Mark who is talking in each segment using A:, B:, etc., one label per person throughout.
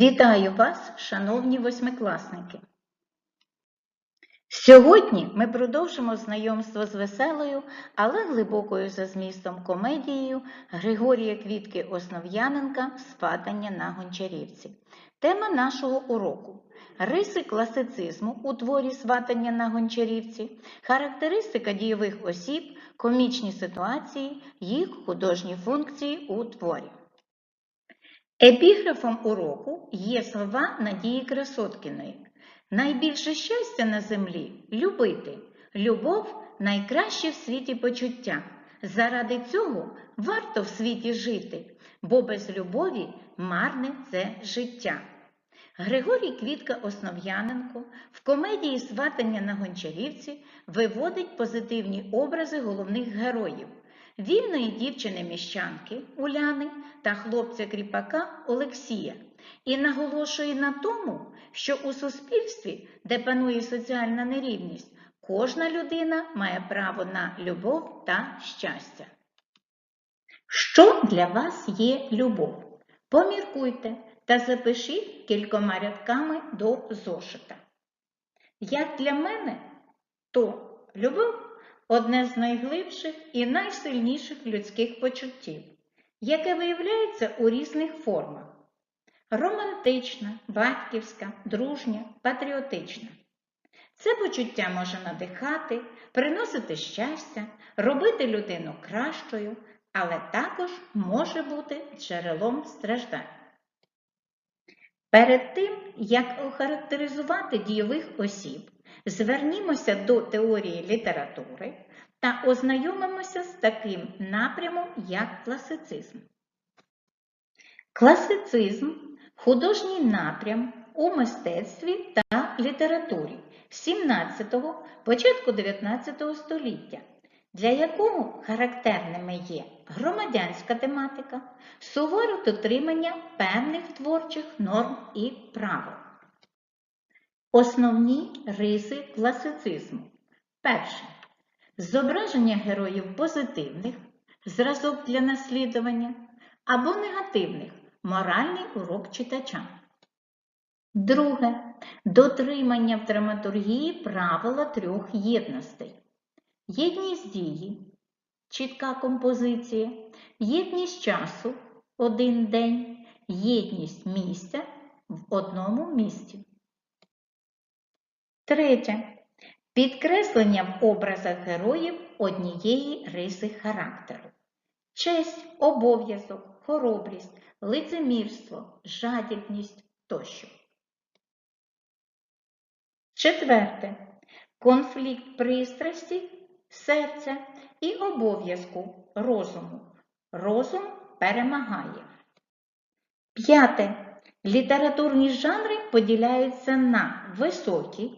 A: Вітаю вас, шановні восьмикласники! Сьогодні ми продовжимо знайомство з веселою, але глибокою за змістом комедією Григорія Квітки Основ'яненка «Сватання на Гончарівці». Тема нашого уроку – риси класицизму у творі «Сватання на Гончарівці», характеристика дійових осіб, комічні ситуації, їх художні функції у творі. Епіграфом уроку є слова Надії Красоткіної. Найбільше щастя на землі любити. Любов найкраще в світі почуття. Заради цього варто в світі жити, бо без любові марне це життя. Григорій Квітка Основ'яненко в комедії Сватання на Гончарівці виводить позитивні образи головних героїв вільної дівчини-міщанки Уляни та хлопця-кріпака Олексія і наголошує на тому, що у суспільстві, де панує соціальна нерівність, кожна людина має право на любов та щастя. Що для вас є любов? Поміркуйте та запишіть кількома рядками до зошита. Як для мене, то любов одне з найглибших і найсильніших людських почуттів, яке виявляється у різних формах романтична, батьківська, дружня, патріотична. Це почуття може надихати, приносити щастя, робити людину кращою, але також може бути джерелом страждань. Перед тим, як охарактеризувати дійових осіб, звернімося до теорії літератури та ознайомимося з таким напрямом, як класицизм. Класицизм художній напрям у мистецтві та літературі 17-го, початку 19 століття, для якого характерними є громадянська тематика, суворе дотримання певних творчих норм і правил. Основні риси класицизму. Перше. Зображення героїв позитивних, зразок для наслідування, або негативних моральний урок читача. Друге. Дотримання в драматургії правила трьох єдностей. Єдність дії, чітка композиція, єдність часу один день, єдність місця в одному місці. Третє. Підкреслення в образах героїв однієї риси характеру. Честь, обов'язок, хоробрість, лицемірство, жадібність тощо. Четверте. Конфлікт пристрасті, серця і обов'язку розуму. Розум перемагає. П'яте. Літературні жанри поділяються на високі,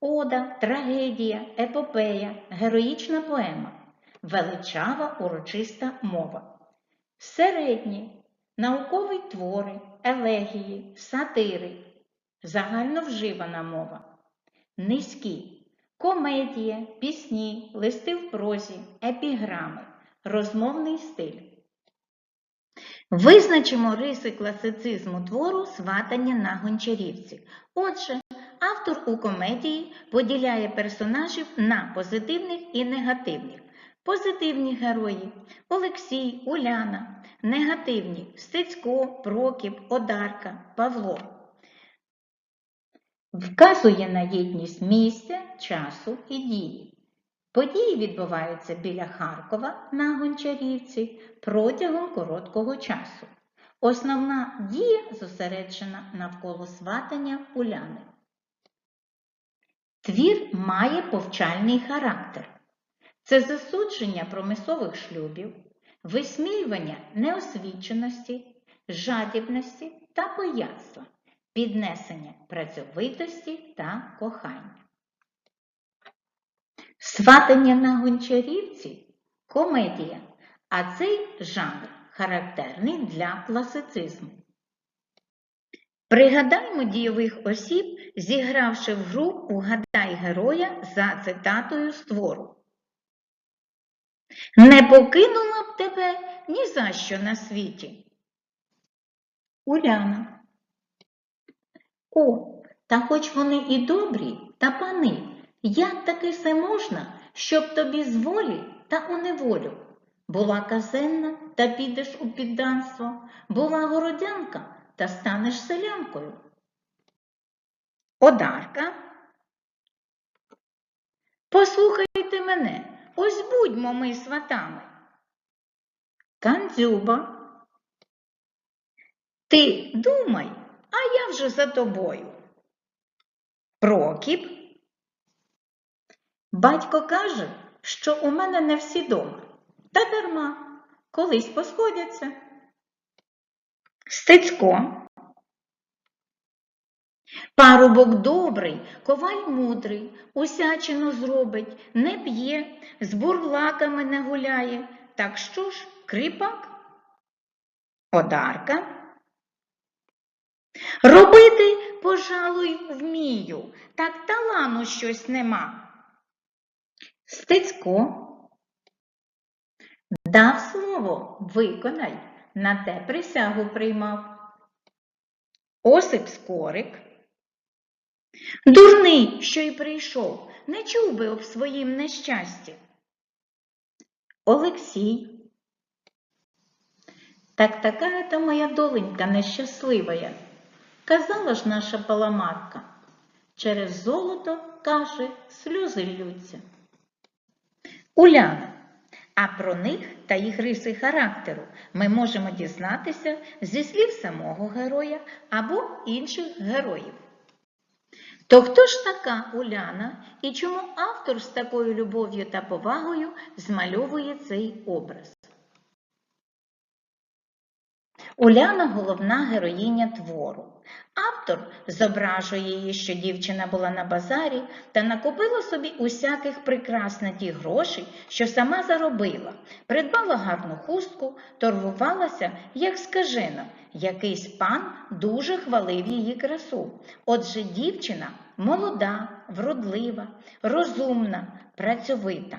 A: ода, трагедія, епопея, героїчна поема, величава урочиста мова. Середні наукові твори, елегії, сатири, загальновживана мова, низькі комедія, пісні, листи в прозі, епіграми, розмовний стиль. Визначимо риси класицизму твору сватання на гончарівці. Отже, автор у комедії поділяє персонажів на позитивних і негативних. Позитивні герої Олексій, Уляна, негативні Стецько, Прокіп, Одарка, Павло. Вказує на єдність місця, часу і дії. Події відбуваються біля Харкова на Гончарівці протягом короткого часу. Основна дія зосереджена навколо сватання Уляни. Твір має повчальний характер. Це засудження промислових шлюбів, висміювання неосвіченості, жадібності та бояцтва, піднесення працьовитості та кохання. Сватання на гончарівці комедія, а цей жанр характерний для класицизму. Пригадаймо дійових осіб, зігравши в гру «Угадай героя» за цитатою з твору. Не покинула б тебе ні за що на світі. Уляна. О, та хоч вони і добрі, та пани, як таки все можна, щоб тобі з волі та у неволю? Була казенна, та підеш у підданство, була городянка, та станеш селянкою. Одарка. Послухайте мене, ось будьмо ми сватами. Кандзюба. Ти думай, а я вже за тобою. Прокіп. Батько каже, що у мене не всі дома. Та дарма, колись посходяться. Стецько. Парубок добрий, коваль мудрий, усячину зробить, не п'є, з бурлаками не гуляє. Так що ж, кріпак? Одарка. Робити, пожалуй, вмію, так талану щось нема. Стецько. Дав слово, виконай, на те присягу приймав. Осип Скорик. Дурний, що й прийшов, не чув би об своїм нещасті. Олексій. Так така это моя доленька нещасливая, казала ж наша паламарка. Через золото, каже, сльози ллються. Уляна. А про них та їх риси характеру ми можемо дізнатися зі слів самого героя або інших героїв. То хто ж така Уляна і чому автор з такою любов'ю та повагою змальовує цей образ? Уляна головна героїня твору. Автор зображує її, що дівчина була на базарі та накопила собі усяких прикрас на ті гроші, що сама заробила, придбала гарну хустку, торгувалася, як скажена. Якийсь пан дуже хвалив її красу. Отже, дівчина молода, вродлива, розумна, працьовита.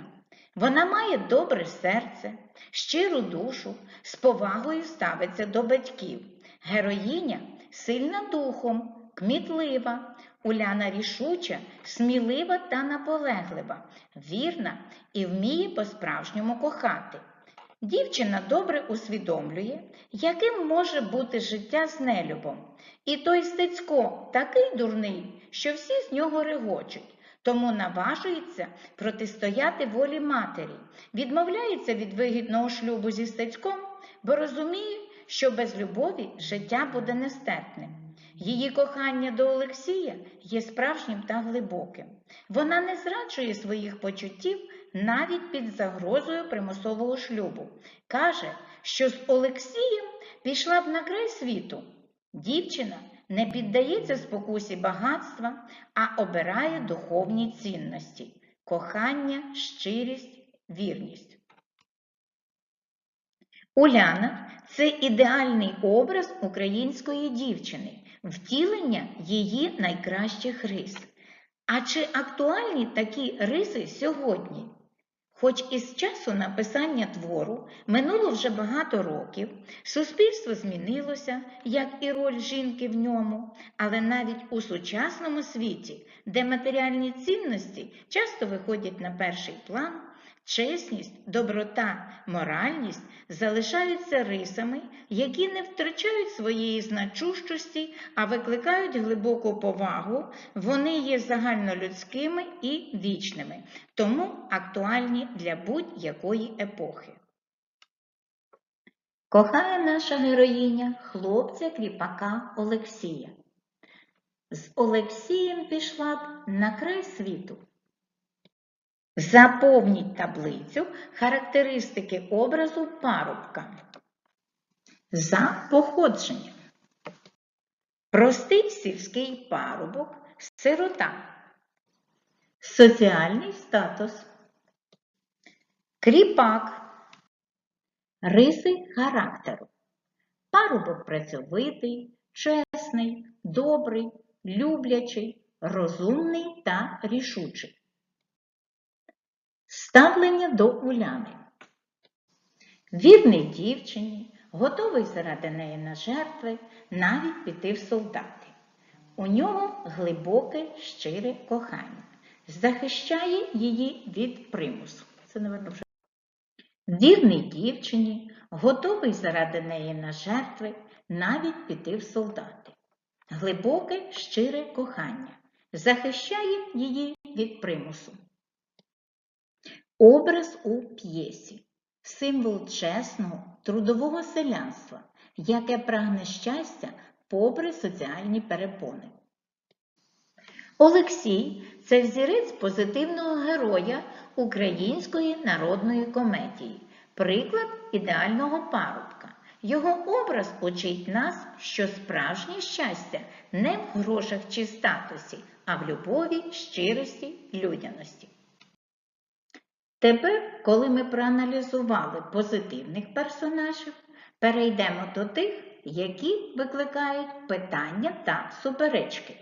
A: Вона має добре серце, щиру душу, з повагою ставиться до батьків. Героїня сильна духом, кмітлива, Уляна рішуча, смілива та наполеглива, вірна і вміє по-справжньому кохати. Дівчина добре усвідомлює, яким може бути життя з нелюбом. І той Стецько такий дурний, що всі з нього регочуть, тому наважується протистояти волі матері, відмовляється від вигідного шлюбу зі Стецьком, бо розуміє, що без любові життя буде нестерпним. Її кохання до Олексія є справжнім та глибоким. Вона не зраджує своїх почуттів навіть під загрозою примусового шлюбу. Каже, що з Олексієм пішла б на край світу. Дівчина не піддається спокусі багатства, а обирає духовні цінності кохання, щирість, вірність. Уляна це ідеальний образ української дівчини, втілення її найкращих рис. А чи актуальні такі риси сьогодні? Хоч із часу написання твору минуло вже багато років, суспільство змінилося, як і роль жінки в ньому, але навіть у сучасному світі, де матеріальні цінності часто виходять на перший план, чесність, доброта, моральність залишаються рисами, які не втрачають своєї значущості, а викликають глибоку повагу, вони є загальнолюдськими і вічними, тому актуальні для будь-якої епохи. Кохає наша героїня хлопця кріпака Олексія. З Олексієм пішла б на край світу. Заповніть таблицю характеристики образу парубка. За походженням. Простий сільський парубок, сирота. Соціальний статус. Кріпак. Риси характеру. Парубок працьовитий, чесний, добрий, люблячий, розумний та рішучий. Ставлення до Уляни. Вірний дівчині, готовий заради неї на жертви, навіть піти в солдати. У нього глибоке щире кохання, захищає її від примусу. Це, напевно, вже вірний дівчині, готовий заради неї на жертви, навіть піти в солдати. Глибоке щире кохання захищає її від примусу. Образ у п'єсі символ чесного, трудового селянства, яке прагне щастя попри соціальні перепони. Олексій це взірець позитивного героя української народної комедії, приклад ідеального парубка. Його образ учить нас, що справжнє щастя не в грошах чи статусі, а в любові, щирості, людяності. Тепер, коли ми проаналізували позитивних персонажів, перейдемо до тих, які викликають питання та суперечки.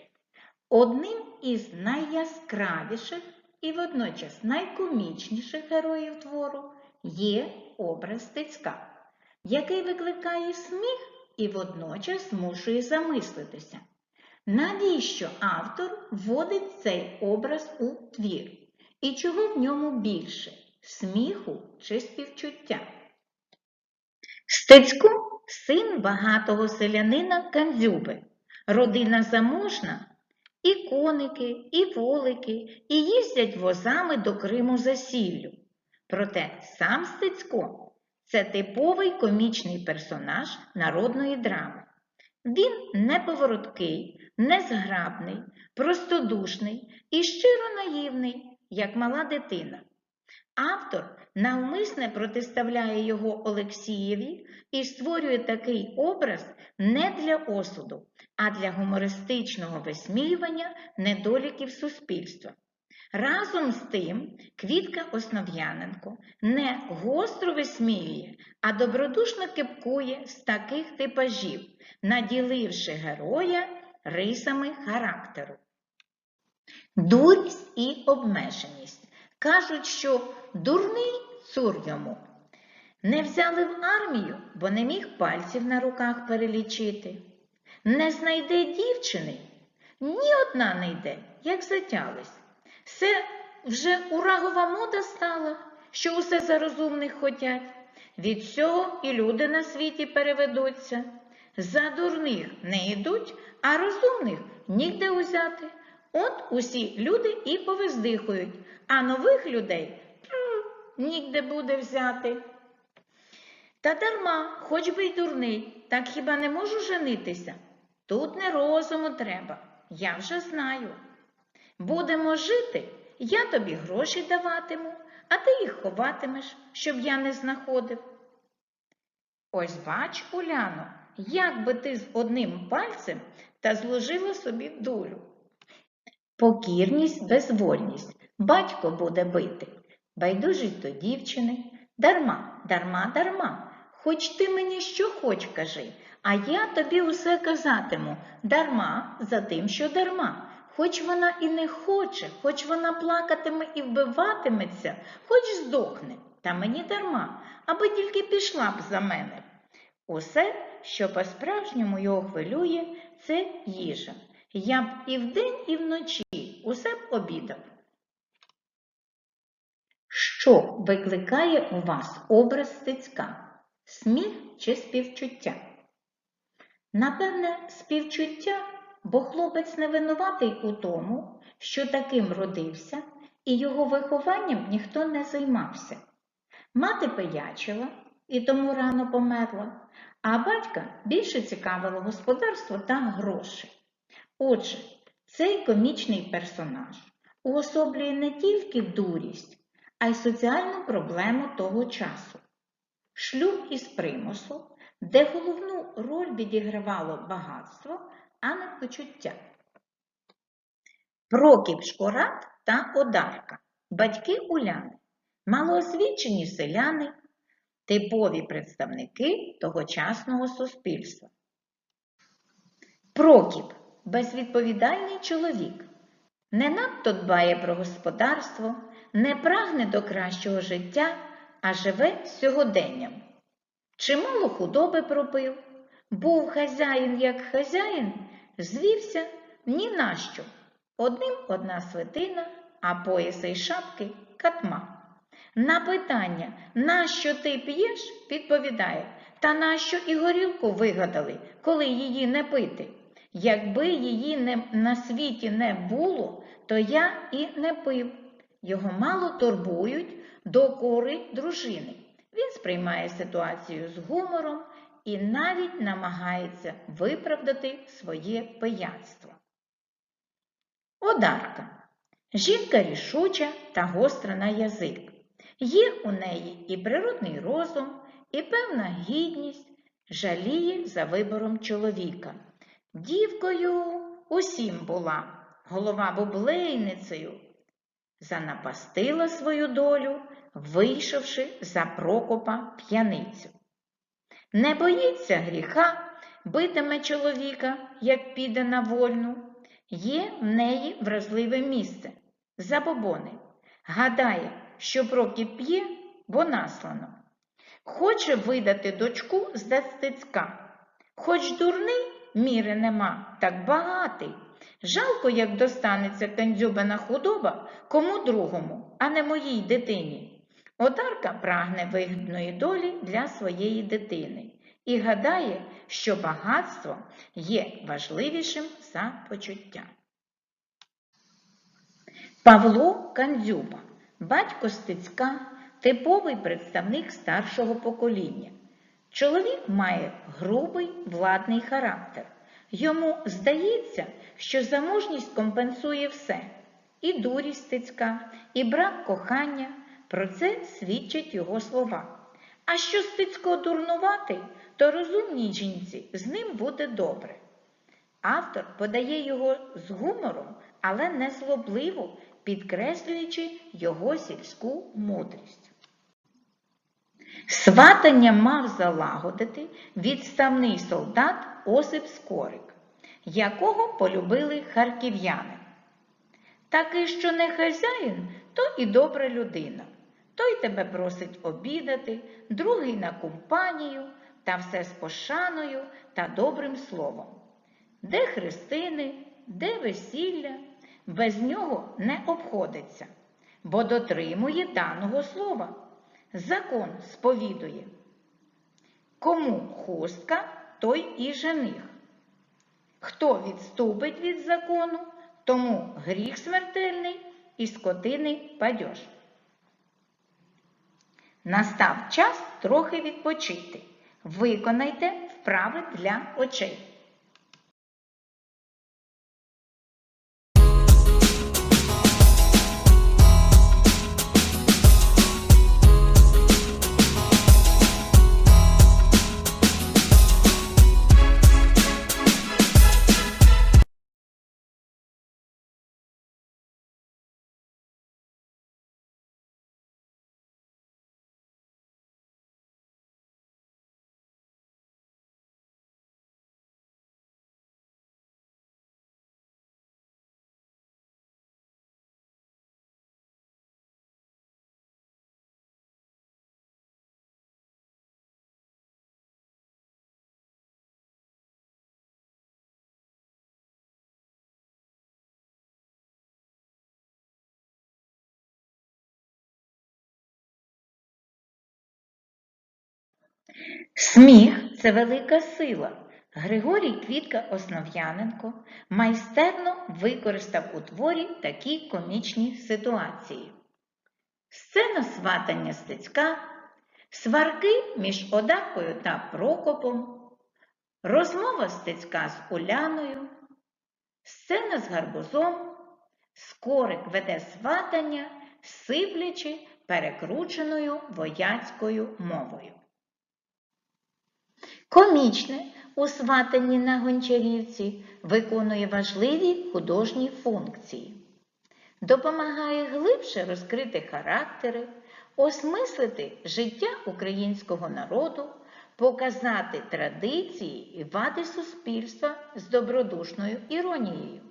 A: Одним із найяскравіших і водночас найкомічніших героїв твору є образ Стецька, який викликає сміх і водночас змушує замислитися. Навіщо автор вводить цей образ у твір? І чого в ньому більше сміху чи співчуття? Стецько син багатого селянина Кандзюби, родина заможна, і коники, і волики, і їздять возами до Криму за сіллю. Проте сам Стецько це типовий комічний персонаж народної драми. Він неповороткий, незграбний, простодушний і щиро наївний, як мала дитина. Автор навмисне протиставляє його Олексієві і створює такий образ не для осуду, а для гумористичного висміювання недоліків суспільства. Разом з тим, Квітка Основ'яненко не гостро висміює, а добродушно кипкує з таких типажів, наділивши героя рисами характеру. Дурість і обмеженість. Кажуть, що дурний цур йому. Не взяли в армію, бо не міг пальців на руках перелічити. Не знайде дівчини, ні одна не йде, як затялись. Це вже урагова мода стала, що усе за розумних хотять. Від цього і люди на світі переведуться. За дурних не йдуть, а розумних ніде узяти. От усі люди і повиздихують, а нових людей нігде буде взяти. Та дарма, хоч би й дурний, так хіба не можу женитися? Тут не розуму треба, я вже знаю. Будемо жити, я тобі гроші даватиму, а ти їх ховатимеш, щоб я не знаходив. Ось бач, Уляно, як би ти з одним пальцем та зложила собі долю. Покірність, безвольність, батько буде бити, байдужість до дівчини, дарма, дарма, дарма. Хоч ти мені що хоч кажи, а я тобі усе казатиму дарма за тим, що дарма. Хоч вона і не хоче, хоч вона плакатиме і вбиватиметься, хоч здохне, та мені дарма, аби тільки пішла б за мене. Усе, що по-справжньому його хвилює, це їжа. Я б і вдень, і вночі усе б обідав. Що викликає у вас образ стецька? Сміх чи співчуття? Напевне, співчуття, бо хлопець не винуватий у тому, що таким родився, і його вихованням ніхто не займався. Мати пиячила і тому рано померла, а батька більше цікавило господарство та гроші. Отже, цей комічний персонаж уособлює не тільки дурість, а й соціальну проблему того часу. Шлюб із примусу, де головну роль відігравало багатство, а не почуття. Прокіп Шкорат та Одарка, батьки Уляни, малоосвічені селяни, типові представники тогочасного суспільства. Прокіп безвідповідальний чоловік, не надто дбає про господарство, не прагне до кращого життя, а живе сьогоденням. Чимало худоби пропив, був хазяїн як хазяїн, звівся, ні на що. Одним одна свитина, а пояса й шапки катма. На питання, нащо ти п'єш, відповідає, та нащо і горілку вигадали, коли її не пити? Якби її не, на світі не було, то я і не пив. Його мало турбують докори дружини. Він сприймає ситуацію з гумором і навіть намагається виправдати своє пияцтво. Одарка. Жінка рішуча та гостра на язик. Є у неї і природний розум, і певна гідність, жаліє за вибором чоловіка. Дівкою усім була, голова бублейницею. Занапастила свою долю, вийшовши за Прокопа п'яницю. Не боїться гріха, битиме чоловіка, як піде на вольну. Є в неї вразливе місце забобони. Гадає, що Прокіп п'є, бо наслано. Хоче видати дочку з дестицька. Хоч дурний, міри нема, так багатий. Жалко, як достанеться кандзюбина худоба кому другому, а не моїй дитині. Одарка прагне вигідної долі для своєї дитини і гадає, що багатство є важливішим за почуття. Павло Кандзюба, батько Стецька, типовий представник старшого покоління. Чоловік має грубий владний характер. Йому здається, що заможність компенсує все і дурість Стецька, і брак кохання. Про це свідчать його слова. А що Стецько дурнуватий, то розумній жінці з ним буде добре. Автор подає його з гумором, але не злобливо, підкреслюючи його сільську мудрість. Сватання мав залагодити відставний солдат Осип Скорик, якого полюбили харків'яни. Такий, що не хазяїн, то і добра людина. Той тебе просить обідати, другий на компанію, та все з пошаною та добрим словом. Де хрестини, де весілля, без нього не обходиться, бо дотримує даного слова. Закон сповідує. Кому хустка, той і жених. Хто відступить від закону, тому гріх смертельний і скотини падьож. Настав час трохи відпочити. Виконайте вправи для очей. Сміх це велика сила. Григорій Квітка Основ'яненко майстерно використав у творі такі комічні ситуації. Сцена сватання стецька, сварки між Одаркою та Прокопом, розмова стецька з Уляною, сцена з гарбузом, скорик веде сватання, сиплячи перекрученою вояцькою мовою. Комічне у сватанні на гончарівці виконує важливі художні функції. Допомагає глибше розкрити характери, осмислити життя українського народу, показати традиції і вади суспільства з добродушною іронією.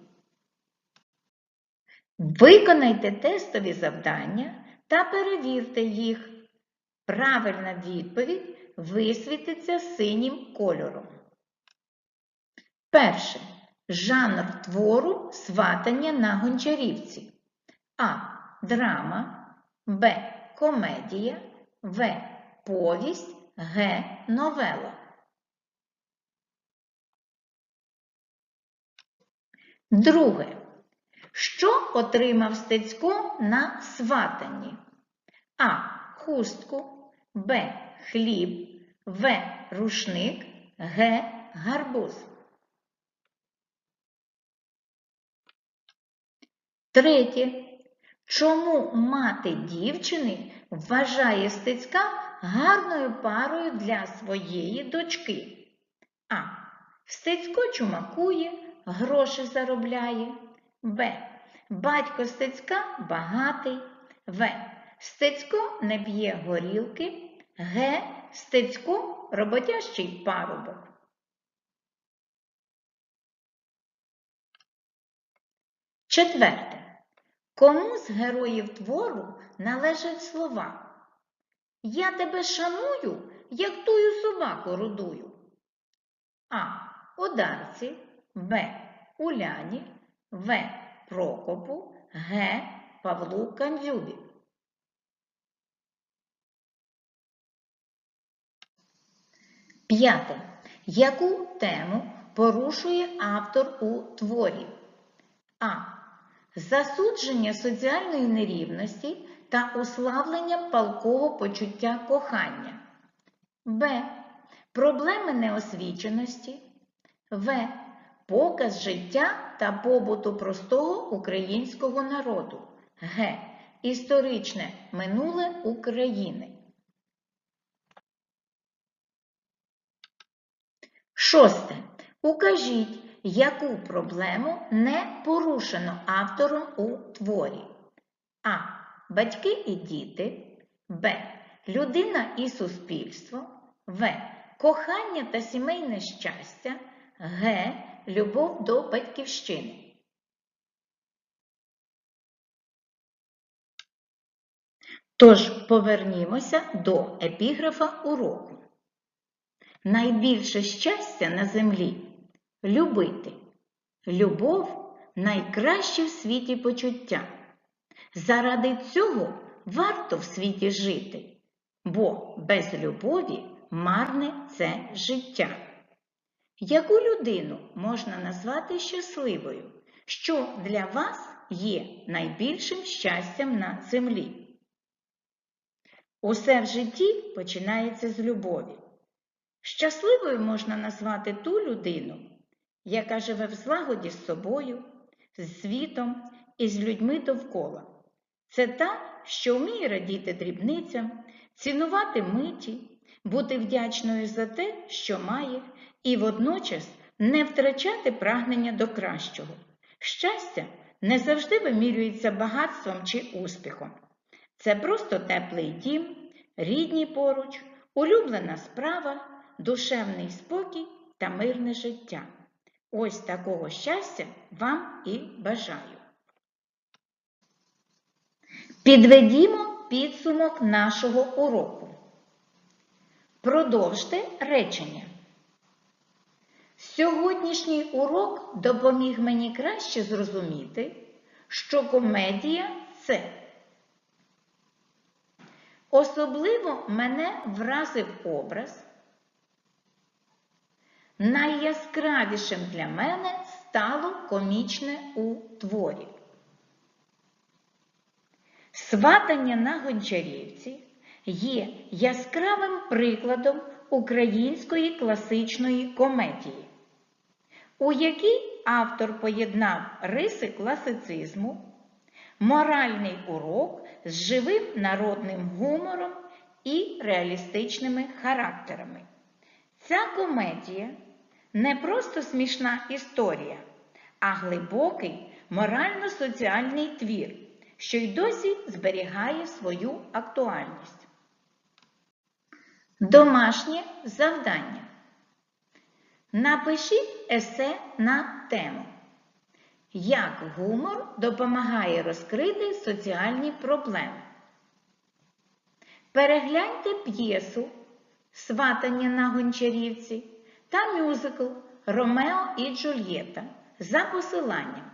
A: Виконайте тестові завдання та перевірте їх. Правильна відповідь висвітиться синім кольором. Перше. Жанр твору сватання на гончарівці. А. Драма, Б. Комедія, В. Повість, Г. Новела. Друге. Що отримав Стецько на сватанні? А. Хустку, Б. Хліб, В. Рушник, Г. Гарбуз. Третє. Чому мати дівчини вважає Стецька гарною парою для своєї дочки? А. Стецько чумакує, гроші заробляє. Б. Батько Стецька багатий. В. Стецько не п'є горілки. Г. Стецько роботящий парубок. Четверте. Кому з героїв твору належать слова? Я тебе шаную, як тую собаку рудую. А. Одарці, Б. Уляні, В. Прокопу, Г. Павлу Кандзюбі. П'яте. Яку тему порушує автор у творі? А. Засудження соціальної нерівності та уславлення палкого почуття кохання. Б. Проблеми неосвіченості. В. Показ життя та побуту простого українського народу. Г. Історичне минуле України. Шосте. Укажіть, яку проблему не порушено автором у творі. А. Батьки і діти. Б. Людина і суспільство. В. Кохання та сімейне щастя. Г. Любов до батьківщини. Тож повернімося до епіграфа уроку. Найбільше щастя на землі любити. Любов найкраще в світі почуття. Заради цього варто в світі жити, бо без любові марне це життя. Яку людину можна назвати щасливою, що для вас є найбільшим щастям на землі? Усе в житті починається з любові. Щасливою можна назвати ту людину, яка живе в злагоді з собою, з світом і з людьми довкола. Це та, що вміє радіти дрібницям, цінувати миті, бути вдячною за те, що має, і водночас не втрачати прагнення до кращого. Щастя не завжди вимірюється багатством чи успіхом. Це просто теплий дім, рідні поруч, улюблена справа, душевний спокій та мирне життя. Ось такого щастя вам і бажаю. Підведімо підсумок нашого уроку. Продовжте речення. Сьогоднішній урок допоміг мені краще зрозуміти, що комедія це. Особливо мене вразив образ. Найяскравішим для мене стало комічне у творі. Сватання на гончарівці є яскравим прикладом української класичної комедії, у якій автор поєднав риси класицизму, моральний урок з живим народним гумором і реалістичними характерами. Ця комедія не просто смішна історія, а глибокий морально-соціальний твір, що й досі зберігає свою актуальність. Домашнє завдання. Напишіть есе на тему. Як гумор допомагає розкрити соціальні проблеми. Перегляньте п'єсу Сватання на гончарівці та мюзикл Ромео і Джульєта за посиланням.